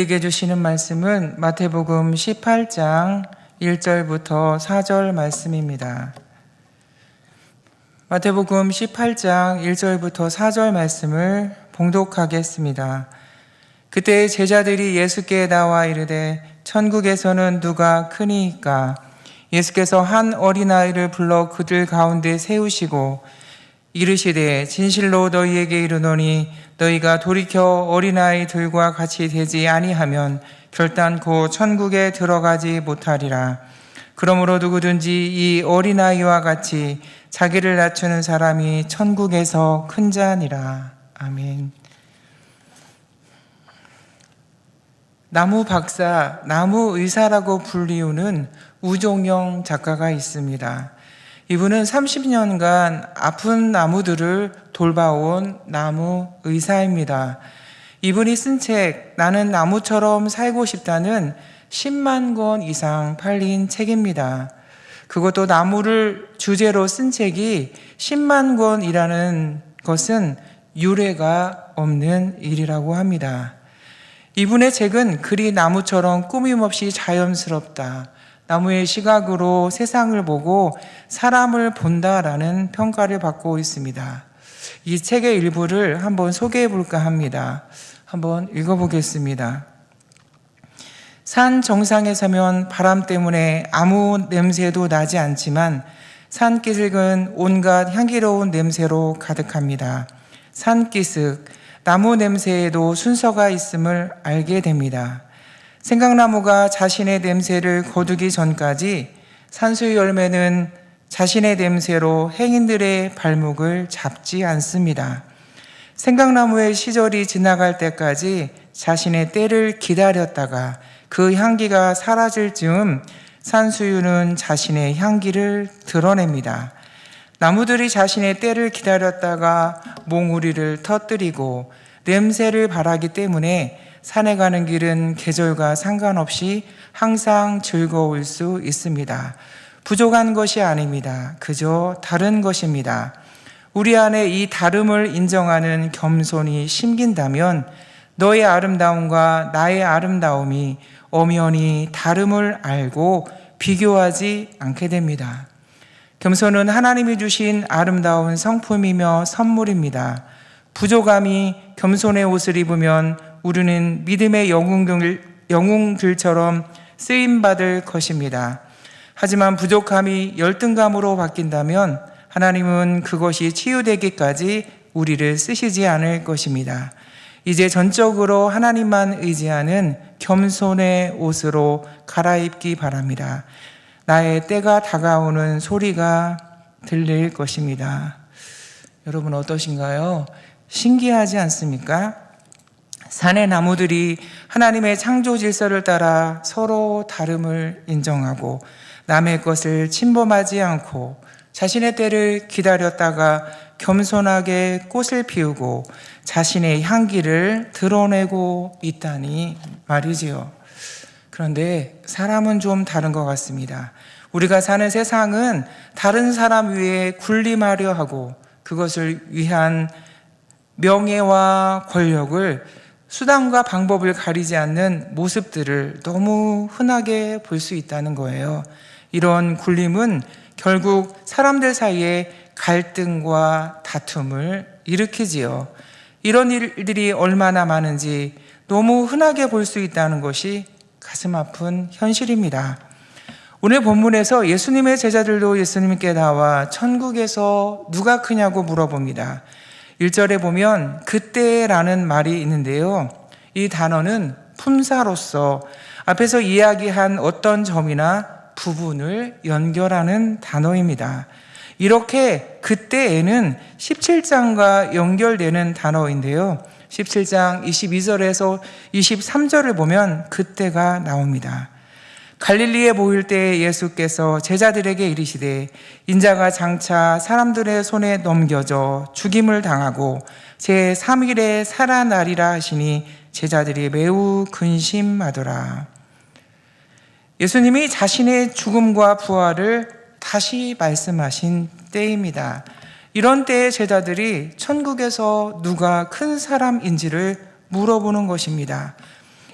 우리에게 주시는 말씀은 마태복음 18장 1절부터 4절 말씀입니다. 마태복음 18장 1절부터 4절 말씀을 봉독하겠습니다. 그때 제자들이 예수께 나와 이르되 천국에서는 누가 크니이까 예수께서 한 어린아이를 불러 그들 가운데 세우시고 이르시되 진실로 너희에게 이르노니 너희가 돌이켜 어린아이들과 같이 되지 아니하면 결단코 천국에 들어가지 못하리라. 그러므로 누구든지 이 어린아이와 같이 자기를 낮추는 사람이 천국에서 큰 자니라. 아멘. 나무 박사, 나무 의사라고 불리우는 우종영 작가가 있습니다. 이분은 30년간 아픈 나무들을 돌봐온 나무 의사입니다. 이분이 쓴 책, 나는 나무처럼 살고 싶다는 10만 권 이상 팔린 책입니다. 그것도 나무를 주제로 쓴 책이 10만 권이라는 것은 유례가 없는 일이라고 합니다. 이분의 책은 그리 나무처럼 꾸밈없이 자연스럽다. 나무의 시각으로 세상을 보고 사람을 본다라는 평가를 받고 있습니다. 이 책의 일부를 한번 소개해 볼까 합니다. 한번 읽어보겠습니다. 산 정상에 서면 바람 때문에 아무 냄새도 나지 않지만 산기슭은 온갖 향기로운 냄새로 가득합니다. 산기슭, 나무 냄새에도 순서가 있음을 알게 됩니다. 생강나무가 자신의 냄새를 거두기 전까지 산수유 열매는 자신의 냄새로 행인들의 발목을 잡지 않습니다. 생강나무의 시절이 지나갈 때까지 자신의 때를 기다렸다가 그 향기가 사라질 즈음 산수유는 자신의 향기를 드러냅니다. 나무들이 자신의 때를 기다렸다가 몽우리를 터뜨리고 냄새를 바라기 때문에 산에 가는 길은 계절과 상관없이 항상 즐거울 수 있습니다. 부족한 것이 아닙니다. 그저 다른 것입니다. 우리 안에 이 다름을 인정하는 겸손이 심긴다면 너의 아름다움과 나의 아름다움이 엄연히 다름을 알고 비교하지 않게 됩니다. 겸손은 하나님이 주신 아름다운 성품이며 선물입니다. 부족함이 겸손의 옷을 입으면 우리는 믿음의 영웅들, 영웅들처럼 쓰임받을 것입니다. 하지만 부족함이 열등감으로 바뀐다면 하나님은 그것이 치유되기까지 우리를 쓰시지 않을 것입니다. 이제 전적으로 하나님만 의지하는 겸손의 옷으로 갈아입기 바랍니다. 나의 때가 다가오는 소리가 들릴 것입니다. 여러분 어떠신가요? 신기하지 않습니까? 산의 나무들이 하나님의 창조 질서를 따라 서로 다름을 인정하고 남의 것을 침범하지 않고 자신의 때를 기다렸다가 겸손하게 꽃을 피우고 자신의 향기를 드러내고 있다니 말이지요. 그런데 사람은 좀 다른 것 같습니다. 우리가 사는 세상은 다른 사람 위에 군림하려 하고 그것을 위한 명예와 권력을 수단과 방법을 가리지 않는 모습들을 너무 흔하게 볼 수 있다는 거예요. 이런 굴림은 결국 사람들 사이에 갈등과 다툼을 일으키지요. 이런 일들이 얼마나 많은지 너무 흔하게 볼 수 있다는 것이 가슴 아픈 현실입니다. 오늘 본문에서 예수님의 제자들도 예수님께 나와 천국에서 누가 크냐고 물어봅니다. 1절에 보면 그때라는 말이 있는데요. 이 단어는 품사로서 앞에서 이야기한 어떤 점이나 부분을 연결하는 단어입니다. 이렇게 그때에는 17장과 연결되는 단어인데요. 17장 22절에서 23절을 보면 그때가 나옵니다. 갈릴리에 모일 때 예수께서 제자들에게 이르시되 인자가 장차 사람들의 손에 넘겨져 죽임을 당하고 제 3일에 살아나리라 하시니 제자들이 매우 근심하더라. 예수님이 자신의 죽음과 부활을 다시 말씀하신 때입니다. 이런 때에 제자들이 천국에서 누가 큰 사람인지를 물어보는 것입니다.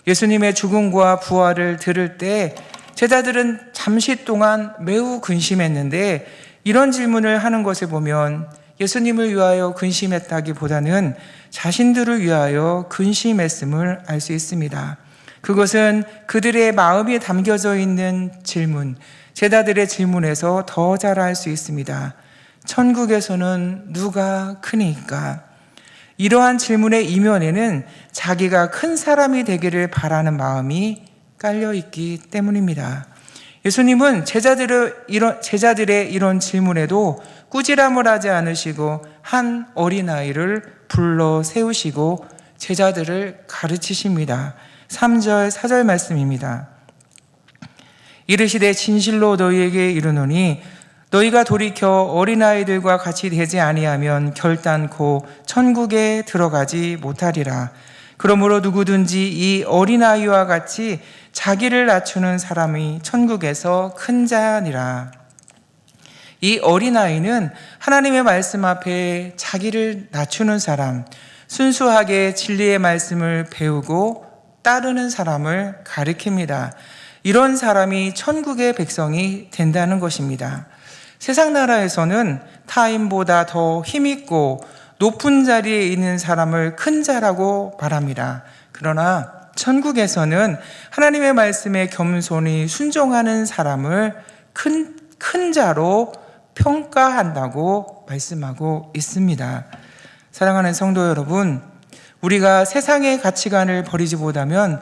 예수님의 죽음과 부활을 들을 때 제자들은 잠시 동안 매우 근심했는데 이런 질문을 하는 것을 보면 예수님을 위하여 근심했다기보다는 자신들을 위하여 근심했음을 알 수 있습니다. 그것은 그들의 마음이 담겨져 있는 질문, 제자들의 질문에서 더 잘 알 수 있습니다. 천국에서는 누가 크니까? 이러한 질문의 이면에는 자기가 큰 사람이 되기를 바라는 마음이 깔려 있기 때문입니다. 예수님은 제자들의 이런, 제자들의 이런 질문에도 꾸지람을 하지 않으시고 한 어린아이를 불러 세우시고 제자들을 가르치십니다. 3절, 4절 말씀입니다. 이르시되 진실로 너희에게 이르노니 너희가 돌이켜 어린아이들과 같이 되지 아니하면 결단코 천국에 들어가지 못하리라. 그러므로 누구든지 이 어린아이와 같이 자기를 낮추는 사람이 천국에서 큰 자니라. 이 어린아이는 하나님의 말씀 앞에 자기를 낮추는 사람, 순수하게 진리의 말씀을 배우고 따르는 사람을 가리킵니다. 이런 사람이 천국의 백성이 된다는 것입니다. 세상 나라에서는 타인보다 더 힘있고 높은 자리에 있는 사람을 큰 자라고 말합니다. 그러나 천국에서는 하나님의 말씀에 겸손히 순종하는 사람을 큰, 큰 자로 평가한다고 말씀하고 있습니다. 사랑하는 성도 여러분, 우리가 세상의 가치관을 버리지 못하면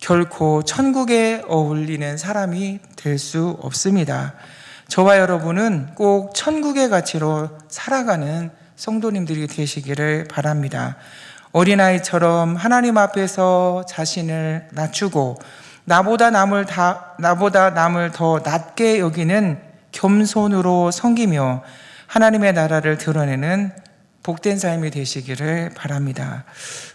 결코 천국에 어울리는 사람이 될 수 없습니다. 저와 여러분은 꼭 천국의 가치로 살아가는 성도님들이 되시기를 바랍니다. 어린아이처럼 하나님 앞에서 자신을 낮추고 나보다 남을 다, 나보다 남을 더 낮게 여기는 겸손으로 섬기며 하나님의 나라를 드러내는 복된 삶이 되시기를 바랍니다.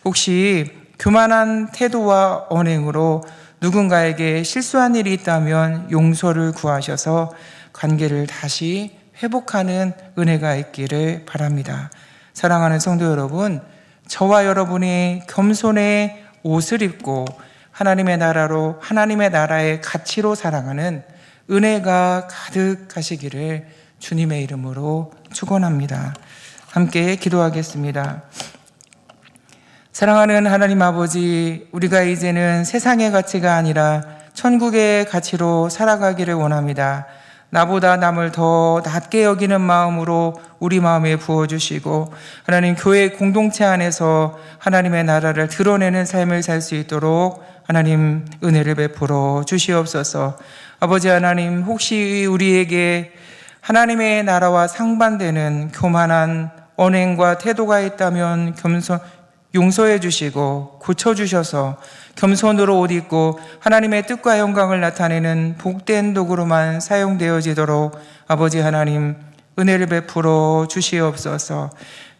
혹시 교만한 태도와 언행으로 누군가에게 실수한 일이 있다면 용서를 구하셔서 관계를 다시 회복하는 은혜가 있기를 바랍니다. 사랑하는 성도 여러분, 저와 여러분이 겸손의 옷을 입고 하나님의 나라로 하나님의 나라의 가치로 살아가는 은혜가 가득하시기를 주님의 이름으로 축원합니다. 함께 기도하겠습니다. 사랑하는 하나님 아버지, 우리가 이제는 세상의 가치가 아니라 천국의 가치로 살아가기를 원합니다. 나보다 남을 더 낮게 여기는 마음으로 우리 마음에 부어주시고 하나님 교회 공동체 안에서 하나님의 나라를 드러내는 삶을 살 수 있도록 하나님 은혜를 베풀어 주시옵소서. 아버지 하나님 혹시 우리에게 하나님의 나라와 상반되는 교만한 언행과 태도가 있다면 겸손 용서해 주시고 고쳐 주셔서 겸손으로 옷 입고 하나님의 뜻과 영광을 나타내는 복된 도구로만 사용되어지도록 아버지 하나님 은혜를 베풀어 주시옵소서.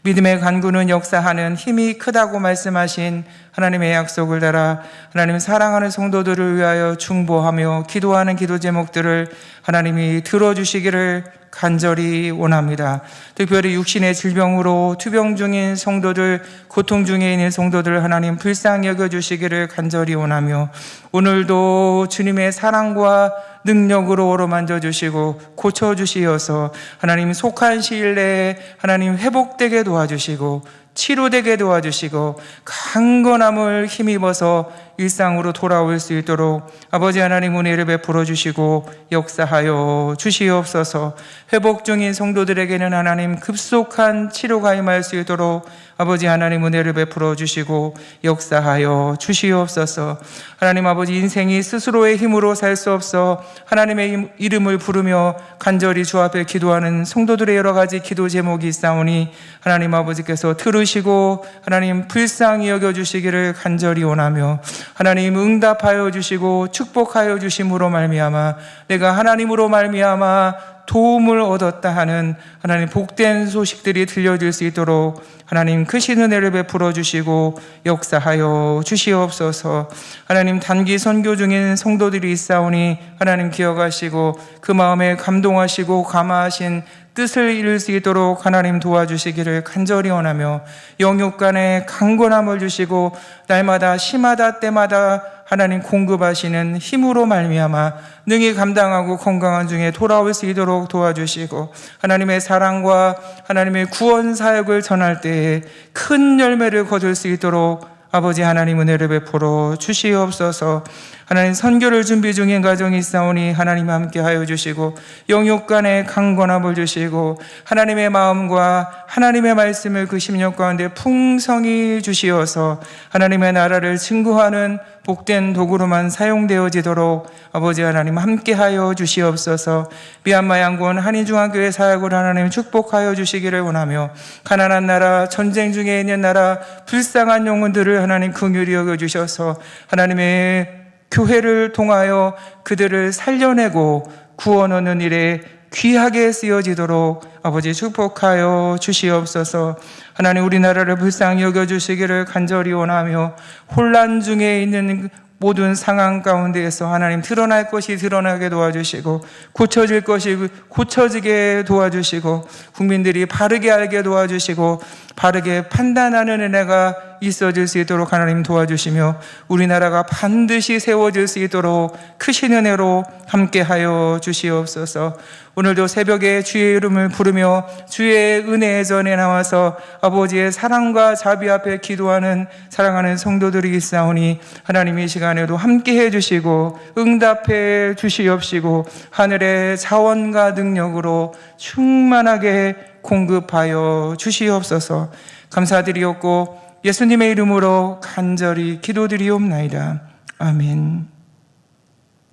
믿음의 간구는 역사하는 힘이 크다고 말씀하신 하나님의 약속을 따라 하나님 사랑하는 성도들을 위하여 중보하며 기도하는 기도 제목들을 하나님이 들어주시기를 간절히 원합니다. 특별히 육신의 질병으로 투병 중인 성도들, 고통 중에 있는 성도들 하나님 불쌍히 여겨주시기를 간절히 원하며 오늘도 주님의 사랑과 능력으로 어루만져 주시고 고쳐 주시어서 하나님 속한 시일 내에 하나님 회복되게 도와주시고 치료되게 도와주시고 강건함을 힘입어서 일상으로 돌아올 수 있도록 아버지 하나님 은혜를 베풀어 주시고 역사하여 주시옵소서. 회복 중인 성도들에게는 하나님 급속한 치료가 임할 수 있도록 아버지 하나님 은혜를 베풀어 주시고 역사하여 주시옵소서. 하나님 아버지 인생이 스스로의 힘으로 살 수 없어 하나님의 이름을 부르며 간절히 주 앞에 기도하는 성도들의 여러 가지 기도 제목이 있사오니 하나님 아버지께서 들으시고 하나님 불쌍히 여겨 주시기를 간절히 원하며 하나님 응답하여 주시고 축복하여 주심으로 말미암아 내가 하나님으로 말미암아 도움을 얻었다 하는 하나님 복된 소식들이 들려질 수 있도록 하나님 크신 은혜를 베풀어 주시고 역사하여 주시옵소서. 하나님 단기 선교 중인 성도들이 있사오니 하나님 기억하시고 그 마음에 감동하시고 감화하신 뜻을 이룰 수 있도록 하나님 도와주시기를 간절히 원하며 영육 간에 강건함을 주시고 날마다 심하다 때마다 하나님 공급하시는 힘으로 말미암아 능히 감당하고 건강한 중에 돌아올 수 있도록 도와주시고 하나님의 사랑과 하나님의 구원 사역을 전할 때에 큰 열매를 거둘 수 있도록 아버지 하나님 은혜를 베풀어 주시옵소서 하나님 선교를 준비 중인 가정이 있사오니 하나님 함께 하여 주시고 영육 간에 강건함을 주시고 하나님의 마음과 하나님의 말씀을 그 심령 가운데 풍성히 주시어서 하나님의 나라를 증거하는 복된 도구로만 사용되어지도록 아버지 하나님 함께 하여 주시옵소서. 미얀마 양군 한인중앙교회 사역을 하나님 축복하여 주시기를 원하며 가난한 나라 전쟁 중에 있는 나라 불쌍한 영혼들을 하나님 긍휼히 여겨 주셔서 하나님의 교회를 통하여 그들을 살려내고 구원 얻는 일에 귀하게 쓰여지도록 아버지 축복하여 주시옵소서. 하나님 우리나라를 불쌍히 여겨 주시기를 간절히 원하며 혼란 중에 있는 모든 상황 가운데에서 하나님 드러날 것이 드러나게 도와주시고 고쳐질 것이 고쳐지게 도와주시고 국민들이 바르게 알게 도와주시고 바르게 판단하는 은혜가 있어질 수 있도록 하나님 도와주시며 우리나라가 반드시 세워질 수 있도록 크신 은혜로 함께하여 주시옵소서. 오늘도 새벽에 주의 이름을 부르며 주의 은혜의 전에 나와서 아버지의 사랑과 자비 앞에 기도하는 사랑하는 성도들이 있사오니 하나님 이 시간에도 함께해 주시고 응답해 주시옵시고 하늘의 자원과 능력으로 충만하게 공급하여 주시옵소서 감사드리옵고 예수님의 이름으로 간절히 기도드리옵나이다. 아멘.